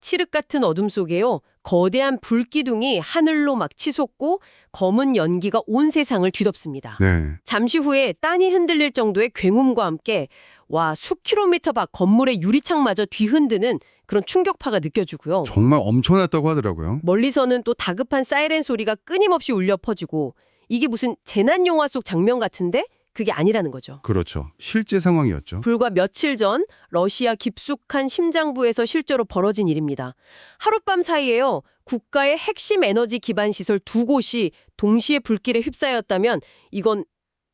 칠흑 같은 어둠 속에요. 거대한 불기둥이 하늘로 막 치솟고 검은 연기가 온 세상을 뒤덮습니다. 네. 잠시 후에 땅이 흔들릴 정도의 굉음과 함께 와, 수 킬로미터 밖 건물의 유리창마저 뒤흔드는 그런 충격파가 느껴지고요. 정말 엄청났다고 하더라고요. 멀리서는 또 다급한 사이렌 소리가 끊임없이 울려 퍼지고 이게 무슨 재난 영화 속 장면 같은데 그게 아니라는 거죠. 그렇죠. 실제 상황이었죠. 불과 며칠 전 러시아 깊숙한 심장부에서 실제로 벌어진 일입니다. 하룻밤 사이에요. 국가의 핵심 에너지 기반 시설 두 곳이 동시에 불길에 휩싸였다면 이건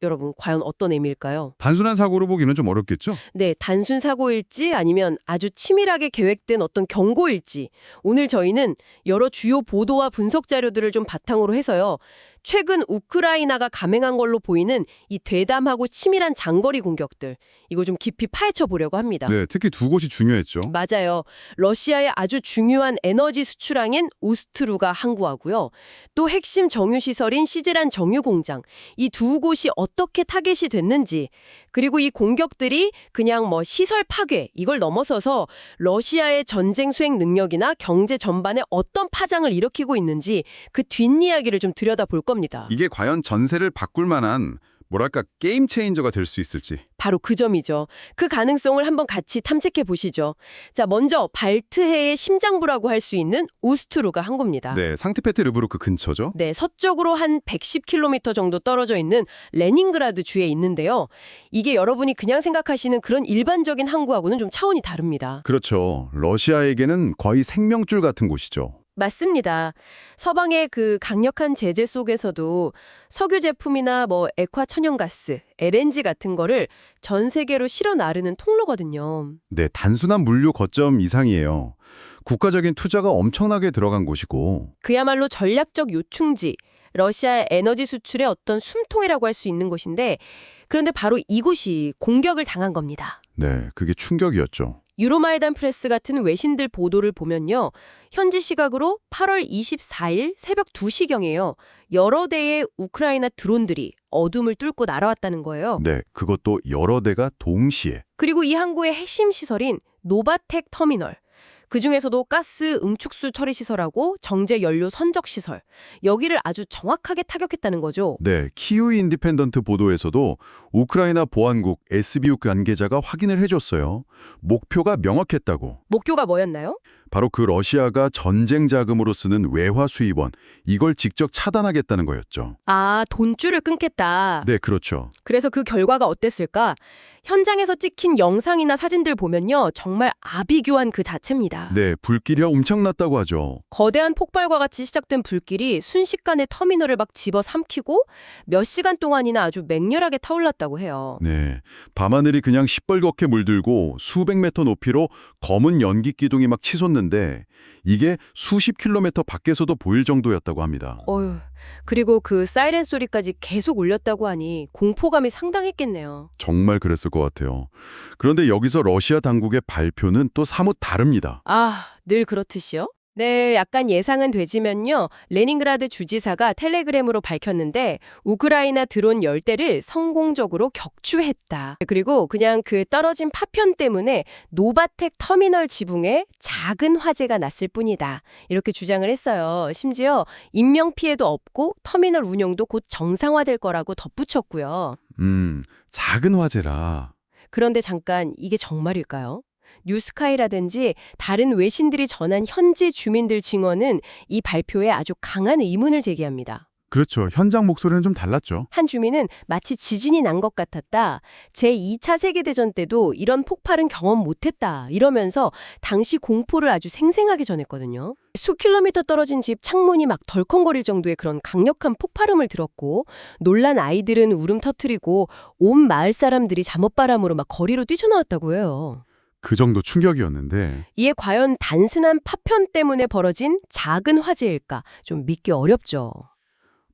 여러분 과연 어떤 의미일까요? 단순한 사고로 보기는 좀 어렵겠죠? 네, 단순 사고일지 아니면 아주 치밀하게 계획된 어떤 경고일지 오늘 저희는 여러 주요 보도와 분석 자료들을 좀 바탕으로 해서요. 최근 우크라이나가 감행한 걸로 보이는 이 되담하고 치밀한 장거리 공격들 이거 좀 깊이 파헤쳐 보려고 합니다. 네, 특히 두 곳이 중요했죠. 맞아요. 러시아의 아주 중요한 에너지 수출항인 우스트루가 항구하고요. 또 핵심 정유 시설인 시제란 정유 공장. 이 두 곳이 어떻게 타겟이 됐는지, 그리고 이 공격들이 그냥 뭐 시설 파괴 이걸 넘어서서 러시아의 전쟁 수행 능력이나 경제 전반에 어떤 파장을 일으키고 있는지 그 뒷이야기를 좀 들여다볼 겁니다. 이게 과연 전세를 바꿀 만한 뭐랄까 게임 체인저가 될 수 있을지. 바로 그 점이죠. 그 가능성을 한번 같이 탐색해 보시죠. 자, 먼저 발트해의 심장부라고 할 수 있는 우스트루가 항구입니다. 네, 상트페테르부르크 근처죠. 네, 서쪽으로 한 110km 정도 떨어져 있는 레닌그라드 주에 있는데요. 이게 여러분이 그냥 생각하시는 그런 일반적인 항구하고는 좀 차원이 다릅니다. 그렇죠. 러시아에게는 거의 생명줄 같은 곳이죠. 맞습니다. 서방의 그 강력한 제재 속에서도 석유 제품이나 뭐 액화 천연가스, LNG 같은 거를 전 세계로 실어 나르는 통로거든요. 네, 단순한 물류 거점 이상이에요. 국가적인 투자가 엄청나게 들어간 곳이고 그야말로 전략적 요충지, 러시아의 에너지 수출의 어떤 숨통이라고 할 수 있는 곳인데 그런데 바로 이곳이 공격을 당한 겁니다. 네, 그게 충격이었죠. 유로마이단 프레스 같은 외신들 보도를 보면요. 현지 시각으로 8월 24일 새벽 2시경에요. 여러 대의 우크라이나 드론들이 어둠을 뚫고 날아왔다는 거예요. 네, 그것도 여러 대가 동시에. 그리고 이 항구의 핵심 시설인 노바텍 터미널. 그중에서도 가스 응축수 처리 시설하고 정제 연료 선적 시설. 여기를 아주 정확하게 타격했다는 거죠. 네, 키우 인디펜던트 보도에서도 우크라이나 보안국 SBU 관계자가 확인을 해줬어요. 목표가 명확했다고. 목표가 뭐였나요? 바로 그 러시아가 전쟁 자금으로 쓰는 외화 수입원, 이걸 직접 차단하겠다는 거였죠. 아, 돈줄을 끊겠다. 네, 그렇죠. 그래서 그 결과가 어땠을까? 현장에서 찍힌 영상이나 사진들 보면요. 정말 아비규환 그 자체입니다. 네, 불길이 엄청났다고 하죠. 거대한 폭발과 같이 시작된 불길이 순식간에 터미널을 막 집어 삼키고 몇 시간 동안이나 아주 맹렬하게 타올랐다고 해요. 네, 밤하늘이 그냥 시뻘겋게 물들고 수백 메터 높이로 검은 연기 기둥이 막 치솟 는데 이게 수십 킬로미터 밖에서도 보일 정도였다고 합니다. 어휴, 그리고 그 사이렌 소리까지 계속 울렸다고 하니 공포감이 상당했겠네요. 정말 그랬을 것 같아요. 그런데 여기서 러시아 당국의 발표는 또 사뭇 다릅니다. 아, 늘 그렇듯이요? 네, 약간 예상은 되지만요. 레닌그라드 주지사가 텔레그램으로 밝혔는데 우크라이나 드론 10대를 성공적으로 격추했다. 그리고 그냥 그 떨어진 파편 때문에 노바텍 터미널 지붕에 작은 화재가 났을 뿐이다. 이렇게 주장을 했어요. 심지어 인명 피해도 없고 터미널 운영도 곧 정상화될 거라고 덧붙였고요. 음, 작은 화재라. 그런데 잠깐 이게 정말일까요? 뉴스카이라든지 다른 외신들이 전한 현지 주민들 증언은 이 발표에 아주 강한 의문을 제기합니다. 그렇죠. 현장 목소리는 좀 달랐죠. 한 주민은 마치 지진이 난 것 같았다. 제2차 세계대전 때도 이런 폭발은 경험 못했다. 이러면서 당시 공포를 아주 생생하게 전했거든요. 수 킬로미터 떨어진 집 창문이 막 덜컹거릴 정도의 그런 강력한 폭발음을 들었고 놀란 아이들은 울음 터트리고 온 마을 사람들이 잠옷바람으로 막 거리로 뛰쳐나왔다고 해요. 그 정도 충격이었는데 이에 과연 단순한 파편 때문에 벌어진 작은 화재일까 좀 믿기 어렵죠.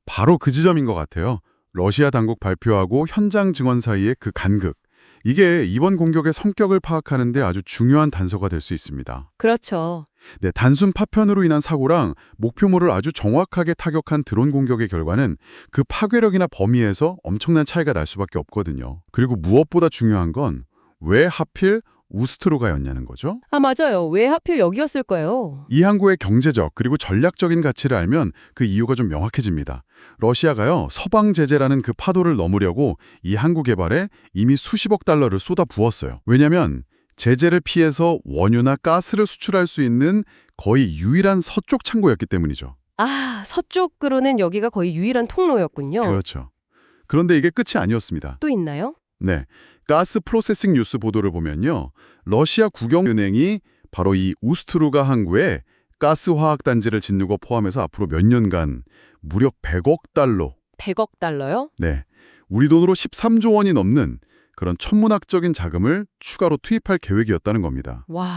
바로 그 지점인 것 같아요. 러시아 당국 발표하고 현장 증언 사이의 그 간극. 이게 이번 공격의 성격을 파악하는 데 아주 중요한 단서가 될 수 있습니다. 그렇죠. 네, 단순 파편으로 인한 사고랑 목표물을 아주 정확하게 타격한 드론 공격의 결과는 그 파괴력이나 범위에서 엄청난 차이가 날 수밖에 없거든요. 그리고 무엇보다 중요한 건 왜 하필 우스트로가였냐는 거죠. 아, 맞아요. 왜 하필 여기였을까요? 이 항구의 경제적 그리고 전략적인 가치를 알면 그 이유가 좀 명확해집니다. 러시아가요 서방 제재라는 그 파도를 넘으려고 이 항구 개발에 이미 수십억 달러를 쏟아 부었어요. 왜냐하면 제재를 피해서 원유나 가스를 수출할 수 있는 거의 유일한 서쪽 창고였기 때문이죠. 아, 서쪽으로는 여기가 거의 유일한 통로였군요. 그렇죠. 그런데 이게 끝이 아니었습니다. 또 있나요? 네, 가스 프로세싱 뉴스 보도를 보면요. 러시아 국영은행이 바로 이 우스트루가 항구에 가스 화학 단지를 짓는 거 포함해서 앞으로 몇 년간 무려 100억 달러, 100억 달러요? 네, 우리 돈으로 13조 원이 넘는 그런 천문학적인 자금을 추가로 투입할 계획이었다는 겁니다. 와,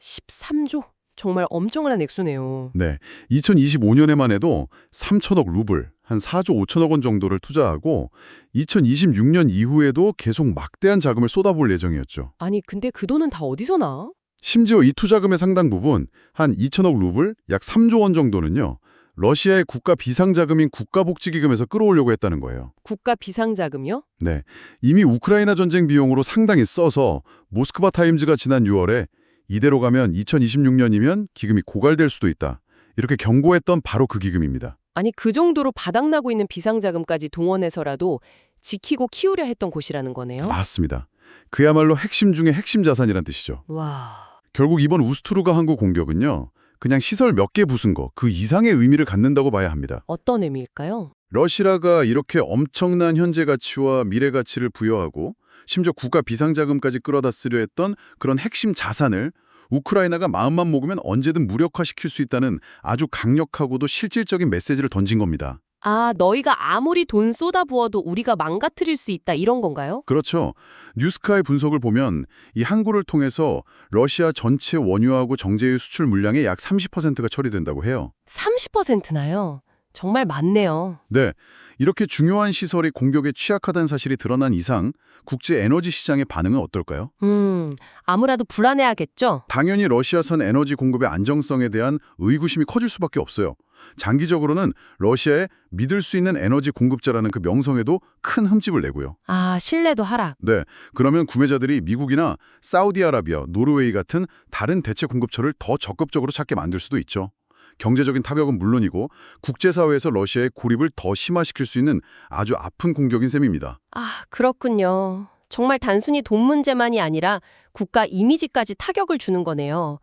13조. 정말 엄청난 액수네요. 네, 2025년에만 해도 3천억 루블, 한 4조 5천억 원 정도를 투자하고 2026년 이후에도 계속 막대한 자금을 쏟아볼 예정이었죠. 아니, 근데 그 돈은 다 어디서 나? 심지어 이 투자금의 상당 부분, 한 2천억 루블, 약 3조 원 정도는요. 러시아의 국가 비상자금인 국가복지기금에서 끌어오려고 했다는 거예요. 국가 비상자금이요? 네, 이미 우크라이나 전쟁 비용으로 상당히 써서 모스크바 타임즈가 지난 6월에 이대로 가면 2026년이면 기금이 고갈될 수도 있다. 이렇게 경고했던 바로 그 기금입니다. 아니, 그 정도로 바닥나고 있는 비상자금까지 동원해서라도 지키고 키우려 했던 곳이라는 거네요? 맞습니다. 그야말로 핵심 중의 핵심 자산이란 뜻이죠. 와, 결국 이번 우스트루가 항구 공격은요. 그냥 시설 몇 개 부순 거, 그 이상의 의미를 갖는다고 봐야 합니다. 어떤 의미일까요? 러시아가 이렇게 엄청난 현재 가치와 미래 가치를 부여하고 심지어 국가 비상자금까지 끌어다 쓰려 했던 그런 핵심 자산을 우크라이나가 마음만 먹으면 언제든 무력화시킬 수 있다는 아주 강력하고도 실질적인 메시지를 던진 겁니다. 아, 너희가 아무리 돈 쏟아부어도 우리가 망가뜨릴 수 있다 이런 건가요? 그렇죠. 뉴스카의 분석을 보면 이 항구를 통해서 러시아 전체 원유하고 정제유 수출 물량의 약 30%가 처리된다고 해요. 30%나요. 정말 많네요. 네, 이렇게 중요한 시설이 공격에 취약하다는 사실이 드러난 이상 국제 에너지 시장의 반응은 어떨까요? 음, 아무라도 불안해하겠죠? 당연히 러시아산 에너지 공급의 안정성에 대한 의구심이 커질 수밖에 없어요. 장기적으로는 러시아의 믿을 수 있는 에너지 공급자라는 그 명성에도 큰 흠집을 내고요. 아, 신뢰도 하락. 네, 그러면 구매자들이 미국이나 사우디아라비아, 노르웨이 같은 다른 대체 공급처를 더 적극적으로 찾게 만들 수도 있죠. 경제적인 타격은 물론이고 국제사회에서 러시아의 고립을 더 심화시킬 수 있는 아주 아픈 공격인 셈입니다. 아, 그렇군요. 정말 단순히 돈 문제만이 아니라 국가 이미지까지 타격을 주는 거네요.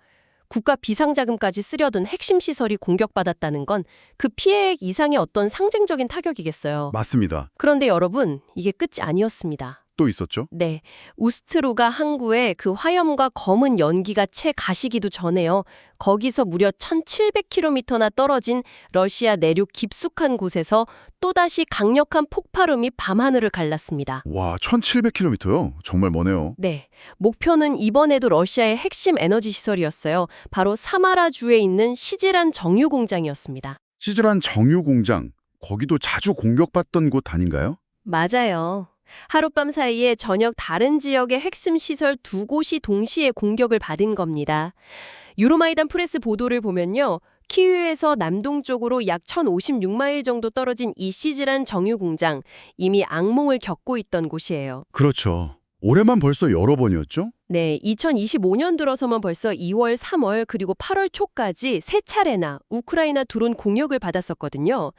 국가 비상자금까지 쓰려던 핵심 시설이 공격받았다는 건 그 피해액 이상의 어떤 상징적인 타격이겠어요. 맞습니다. 그런데 여러분, 이게 끝이 아니었습니다. 또 있었죠? 네, 우스트루가 항구에 그 화염과 검은 연기가 채 가시기도 전에요. 거기서 무려 1700km나 떨어진 러시아 내륙 깊숙한 곳에서 또다시 강력한 폭발음이 밤하늘을 갈랐습니다. 와, 1700km요? 정말 머네요. 네, 목표는 이번에도 러시아의 핵심 에너지 시설이었어요. 바로 사마라주에 있는 시질한 정유 공장이었습니다. 시절한 정유 공장, 거기도 자주 공격받던 곳 아닌가요? 맞아요. 하룻밤 사이에 전역 다른 지역의 핵심 시설 두 곳이 동시에 공격을 받은 겁니다. 유로마이단 프레스 보도를 보면요. 키위에서 남동쪽으로 약 1056마일 정도 떨어진 이 시질한 정유 공장, 이미 악몽을 겪고 있던 곳이에요. 그렇죠. 올해만 벌써 여러 번이었죠? 네, 2025년 들어서만 벌써 2월, 3월, 그리고 8월 초까지 세 차례나 우크라이나 드론 공격을 받았었거든요.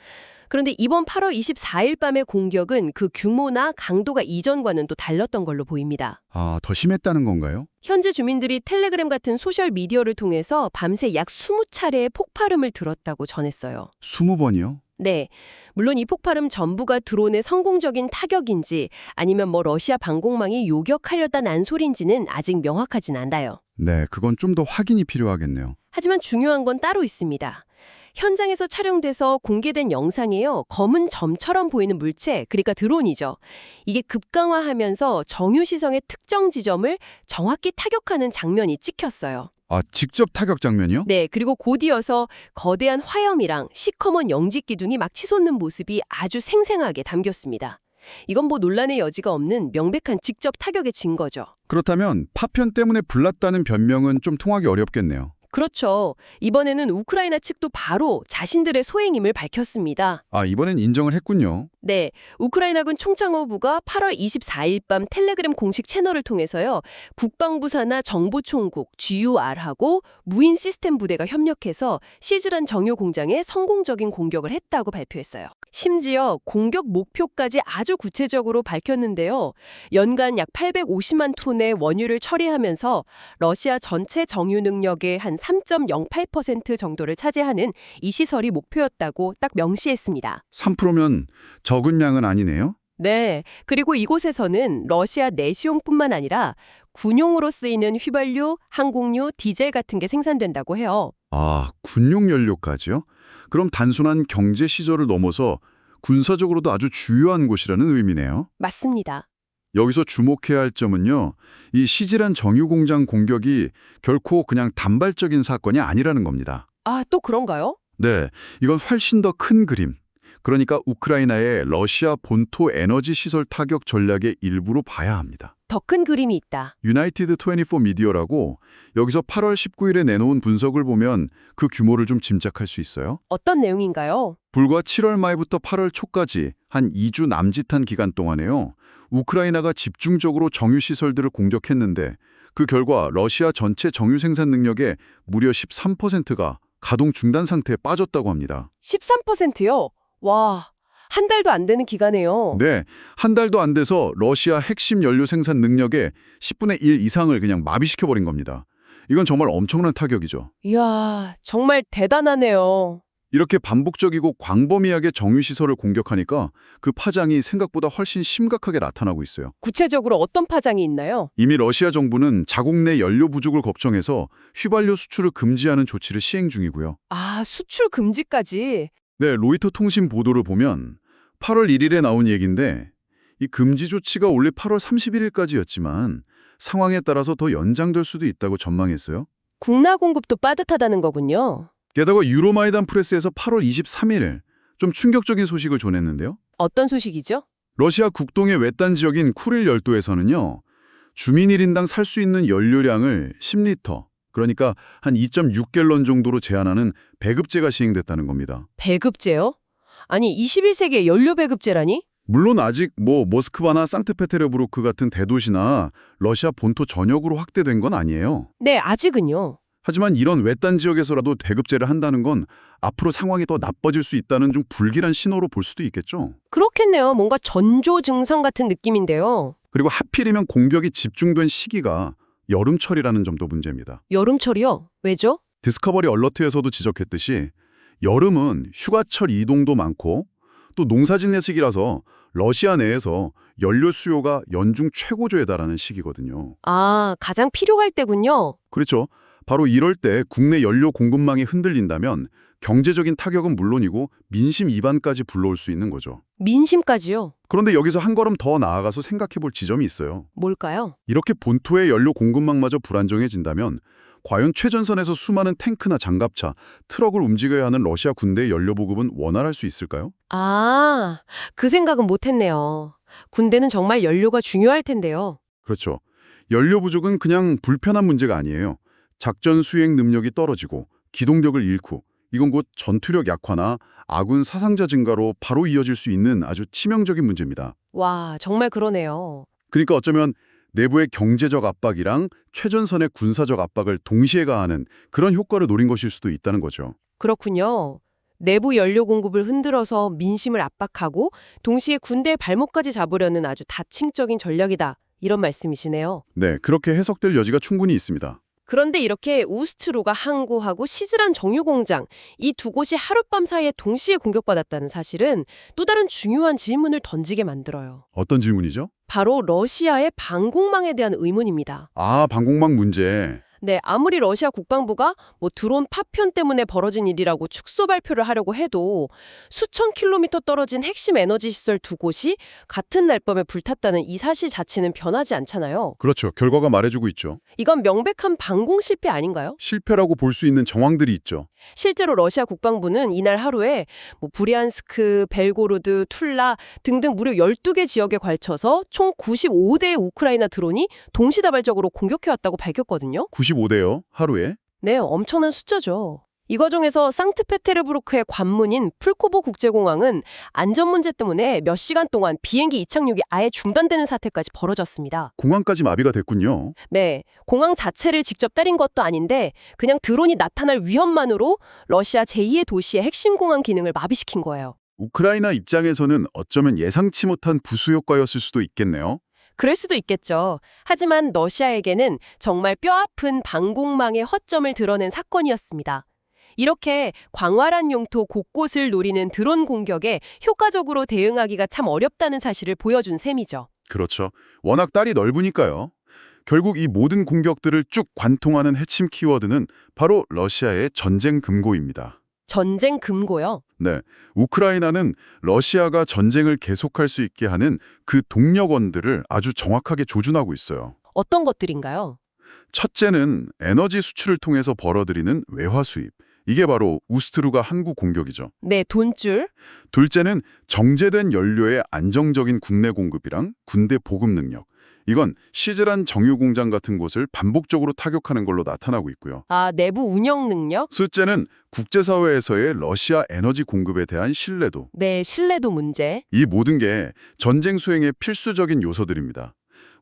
그런데 이번 8월 24일 밤의 공격은 그 규모나 강도가 이전과는 또 달랐던 걸로 보입니다. 아, 더 심했다는 건가요? 현지 주민들이 텔레그램 같은 소셜 미디어를 통해서 밤새 약 20차례의 폭발음을 들었다고 전했어요. 20번이요? 네. 물론 이 폭발음 전부가 드론의 성공적인 타격인지 아니면 뭐 러시아 방공망이 요격하려다 난 소린지는 아직 명확하진 않아요. 네, 그건 좀 더 확인이 필요하겠네요. 하지만 중요한 건 따로 있습니다. 현장에서 촬영돼서 공개된 영상에요. 검은 점처럼 보이는 물체, 그러니까 드론이죠. 이게 급강화하면서 정유시성의 특정 지점을 정확히 타격하는 장면이 찍혔어요. 아, 직접 타격 장면이요? 네, 그리고 곧이어서 거대한 화염이랑 시커먼 영지 기둥이 막 치솟는 모습이 아주 생생하게 담겼습니다. 이건 뭐 논란의 여지가 없는 명백한 직접 타격의 증거죠. 그렇다면 파편 때문에 불났다는 변명은 좀 통하기 어렵겠네요. 그렇죠. 이번에는 우크라이나 측도 바로 자신들의 소행임을 밝혔습니다. 아, 이번엔 인정을 했군요. 네, 우크라이나군 총장호부가 8월 24일 밤 텔레그램 공식 채널을 통해서요. 국방부 산하 정보총국 GUR하고 무인 시스템 부대가 협력해서 시즈란 정유 공장에 성공적인 공격을 했다고 발표했어요. 심지어 공격 목표까지 아주 구체적으로 밝혔는데요. 연간 약 850만 톤의 원유를 처리하면서 러시아 전체 정유 능력의 한 3.08% 정도를 차지하는 이 시설이 목표였다고 딱 명시했습니다. 3%면 적은 양은 아니네요. 네. 그리고 이곳에서는 러시아 내수용뿐만 아니라 군용으로 쓰이는 휘발유, 항공유, 디젤 같은 게 생산된다고 해요. 아, 군용 연료까지요? 그럼 단순한 경제 시설을 넘어서 군사적으로도 아주 주요한 곳이라는 의미네요. 맞습니다. 여기서 주목해야 할 점은요. 이 시질한 정유 공장 공격이 결코 그냥 단발적인 사건이 아니라는 겁니다. 아, 또 그런가요? 네, 이건 훨씬 더 큰 그림. 그러니까 우크라이나의 러시아 본토 에너지 시설 타격 전략의 일부로 봐야 합니다. 더 큰 그림이 있다. 유나이티드 24 미디어라고 여기서 8월 19일에 내놓은 분석을 보면 그 규모를 좀 짐작할 수 있어요. 어떤 내용인가요? 불과 7월 말부터 8월 초까지 한 2주 남짓한 기간 동안에요. 우크라이나가 집중적으로 정유 시설들을 공격했는데 그 결과 러시아 전체 정유 생산 능력의 무려 13%가 가동 중단 상태에 빠졌다고 합니다. 13%요? 와, 한 달도 안 되는 기간에요. 네, 한 달도 안 돼서 러시아 핵심 연료 생산 능력의 10분의 1 이상을 그냥 마비시켜버린 겁니다. 이건 정말 엄청난 타격이죠. 이야, 정말 대단하네요. 이렇게 반복적이고 광범위하게 정유시설을 공격하니까 그 파장이 생각보다 훨씬 심각하게 나타나고 있어요. 구체적으로 어떤 파장이 있나요? 이미 러시아 정부는 자국 내 연료 부족을 걱정해서 휘발유 수출을 금지하는 조치를 시행 중이고요. 아, 수출 금지까지. 네, 로이터 통신 보도를 보면 8월 1일에 나온 얘기인데 이 금지 조치가 원래 8월 31일까지였지만 상황에 따라서 더 연장될 수도 있다고 전망했어요. 국나 공급도 빠듯하다는 거군요. 게다가 유로마이단 프레스에서 8월 23일 좀 충격적인 소식을 전했는데요. 어떤 소식이죠? 러시아 국동의 외딴 지역인 쿠릴 열도에서는요. 주민 1인당 살 수 있는 연료량을 10리터, 그러니까 한 2.6갤런 정도로 제한하는 배급제가 시행됐다는 겁니다. 배급제요? 아니, 21세기에 연료 배급제라니? 물론 아직 뭐 모스크바나 상트페테르부르크 같은 대도시나 러시아 본토 전역으로 확대된 건 아니에요. 네, 아직은요. 하지만 이런 외딴 지역에서라도 배급제를 한다는 건 앞으로 상황이 더 나빠질 수 있다는 좀 불길한 신호로 볼 수도 있겠죠. 그렇겠네요. 뭔가 전조 증상 같은 느낌인데요. 그리고 하필이면 공격이 집중된 시기가 여름철이라는 점도 문제입니다. 여름철이요? 왜죠? 디스커버리 얼러트에서도 지적했듯이 여름은 휴가철 이동도 많고 또 농사짓는 시기라서 러시아 내에서 연료 수요가 연중 최고조에 달하는 시기거든요. 아, 가장 필요할 때군요. 그렇죠. 바로 이럴 때 국내 연료 공급망이 흔들린다면 경제적인 타격은 물론이고 민심 이반까지 불러올 수 있는 거죠. 민심까지요. 그런데 여기서 한 걸음 더 나아가서 생각해 볼 지점이 있어요. 뭘까요? 이렇게 본토의 연료 공급망마저 불안정해진다면 과연 최전선에서 수많은 탱크나 장갑차, 트럭을 움직여야 하는 러시아 군대의 연료 보급은 원활할 수 있을까요? 아, 그 생각은 못했네요. 군대는 정말 연료가 중요할 텐데요. 그렇죠. 연료 부족은 그냥 불편한 문제가 아니에요. 작전 수행 능력이 떨어지고 기동력을 잃고 이건 곧 전투력 약화나 아군 사상자 증가로 바로 이어질 수 있는 아주 치명적인 문제입니다. 와, 정말 그러네요. 그러니까 어쩌면 내부의 경제적 압박이랑 최전선의 군사적 압박을 동시에 가하는 그런 효과를 노린 것일 수도 있다는 거죠. 그렇군요. 내부 연료 공급을 흔들어서 민심을 압박하고 동시에 군대의 발목까지 잡으려는 아주 다층적인 전략이다. 이런 말씀이시네요. 네, 그렇게 해석될 여지가 충분히 있습니다. 그런데 이렇게 우스트로가 항구하고 시즈란 정유공장 이 두 곳이 하룻밤 사이에 동시에 공격받았다는 사실은 또 다른 중요한 질문을 던지게 만들어요. 어떤 질문이죠? 바로 러시아의 방공망에 대한 의문입니다. 아, 방공망 문제. 네, 아무리 러시아 국방부가 뭐 드론 파편 때문에 벌어진 일이라고 축소 발표를 하려고 해도 수천 킬로미터 떨어진 핵심 에너지 시설 두 곳이 같은 날 밤에 불탔다는 이 사실 자체는 변하지 않잖아요. 그렇죠. 결과가 말해주고 있죠. 이건 명백한 방공 실패 아닌가요? 실패라고 볼 수 있는 정황들이 있죠. 실제로 러시아 국방부는 이날 하루에 뭐 브리안스크, 벨고로드, 툴라 등등 무려 12개 지역에 걸쳐서 총 95대의 우크라이나 드론이 동시다발적으로 공격해왔다고 밝혔거든요. 95대요, 하루에. 네, 엄청난 숫자죠. 이 과정에서 상트페테르부르크의 관문인 풀코보 국제공항은 안전 문제 때문에 몇 시간 동안 비행기 이착륙이 아예 중단되는 사태까지 벌어졌습니다. 공항까지 마비가 됐군요. 네, 공항 자체를 직접 때린 것도 아닌데 그냥 드론이 나타날 위험만으로 러시아 제2의 도시의 핵심 공항 기능을 마비시킨 거예요. 우크라이나 입장에서는 어쩌면 예상치 못한 부수 효과였을 수도 있겠네요. 그럴 수도 있겠죠. 하지만 러시아에게는 정말 뼈아픈 방공망의 허점을 드러낸 사건이었습니다. 이렇게 광활한 용토 곳곳을 노리는 드론 공격에 효과적으로 대응하기가 참 어렵다는 사실을 보여준 셈이죠. 그렇죠. 워낙 딸이 넓으니까요. 결국 이 모든 공격들을 쭉 관통하는 핵심 키워드는 바로 러시아의 전쟁 금고입니다. 전쟁 금고요. 네, 우크라이나는 러시아가 전쟁을 계속할 수 있게 하는 그 동력원들을 아주 정확하게 조준하고 있어요. 어떤 것들인가요? 첫째는 에너지 수출을 통해서 벌어들이는 외화 수입. 이게 바로 우스트루가 항구 공격이죠. 네, 돈줄. 둘째는 정제된 연료의 안정적인 국내 공급이랑 군대 보급 능력. 이건 시즈란 정유 공장 같은 곳을 반복적으로 타격하는 걸로 나타나고 있고요. 아, 내부 운영 능력? 셋째는 국제사회에서의 러시아 에너지 공급에 대한 신뢰도. 네, 신뢰도 문제. 이 모든 게 전쟁 수행의 필수적인 요소들입니다.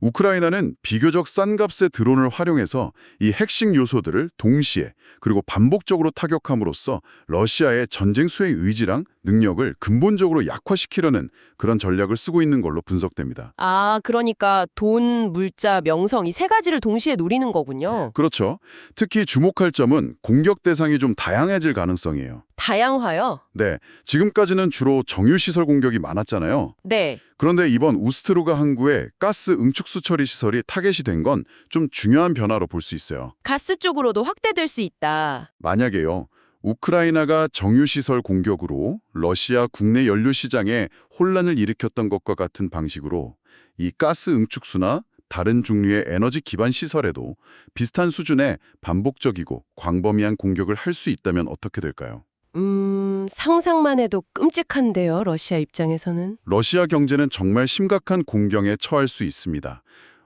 우크라이나는 비교적 싼 값의 드론을 활용해서 이 핵심 요소들을 동시에 그리고 반복적으로 타격함으로써 러시아의 전쟁 수행 의지랑 능력을 근본적으로 약화시키려는 그런 전략을 쓰고 있는 걸로 분석됩니다. 아, 그러니까 돈, 물자, 명성 이 세 가지를 동시에 노리는 거군요. 그렇죠. 특히 주목할 점은 공격 대상이 좀 다양해질 가능성이에요. 다양화요? 네, 지금까지는 주로 정유시설 공격이 많았잖아요. 네. 그런데 이번 우스트루가 항구에 가스 응축수 처리 시설이 타겟이 된 건 좀 중요한 변화로 볼 수 있어요. 가스 쪽으로도 확대될 수 있다. 만약에요. 우크라이나가 정유시설 공격으로 러시아 국내 연료 시장에 혼란을 일으켰던 것과 같은 방식으로 이 가스 응축수나 다른 종류의 에너지 기반 시설에도 비슷한 수준의 반복적이고 광범위한 공격을 할 수 있다면 어떻게 될까요? 음, 상상만 해도 끔찍한데요, 러시아 입장에서는. 러시아 경제는 정말 심각한 공경에 처할 수 있습니다.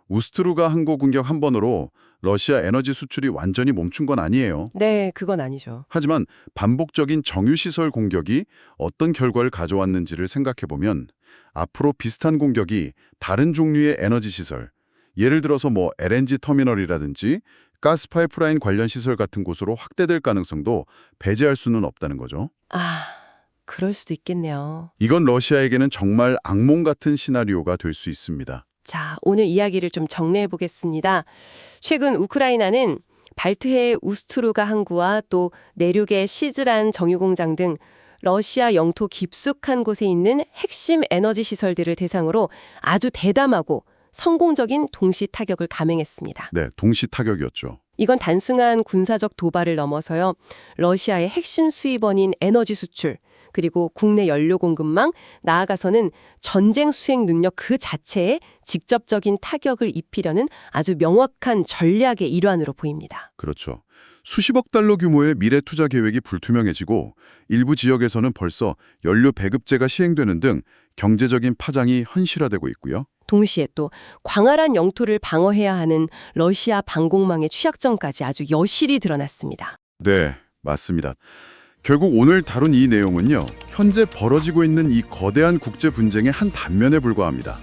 우스트루가 항구 공격 한 번으로 러시아 에너지 수출이 완전히 멈춘 건 아니에요. 네, 그건 아니죠. 하지만 반복적인 정유시설 공격이 어떤 결과를 가져왔는지를 생각해보면 앞으로 비슷한 공격이 다른 종류의 에너지 시설, 예를 들어서 뭐 LNG 터미널이라든지 가스 파이프라인 관련 시설 같은 곳으로 확대될 가능성도 배제할 수는 없다는 거죠. 아, 그럴 수도 있겠네요. 이건 러시아에게는 정말 악몽 같은 시나리오가 될 수 있습니다. 자, 오늘 이야기를 좀 정리해 보겠습니다. 최근 우크라이나는 발트해의 우스트루가 항구와 또 내륙의 시즈란 정유공장 등 러시아 영토 깊숙한 곳에 있는 핵심 에너지 시설들을 대상으로 아주 대담하고 성공적인 동시 타격을 감행했습니다. 네, 동시 타격이었죠. 이건 단순한 군사적 도발을 넘어서요. 러시아의 핵심 수입원인 에너지 수출, 그리고 국내 연료 공급망, 나아가서는 전쟁 수행 능력 그 자체에 직접적인 타격을 입히려는 아주 명확한 전략의 일환으로 보입니다. 그렇죠. 수십억 달러 규모의 미래 투자 계획이 불투명해지고 일부 지역에서는 벌써 연료 배급제가 시행되는 등 경제적인 파장이 현실화되고 있고요. 동시에 또 광활한 영토를 방어해야 하는 러시아 방공망의 취약점까지 아주 여실히 드러났습니다. 네, 맞습니다. 결국 오늘 다룬 이 내용은요. 현재 벌어지고 있는 이 거대한 국제 분쟁의 한 단면에 불과합니다.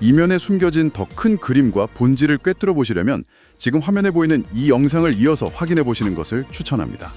이면에 숨겨진 더 큰 그림과 본질을 꿰뚫어 보시려면 지금 화면에 보이는 이 영상을 이어서 확인해 보시는 것을 추천합니다.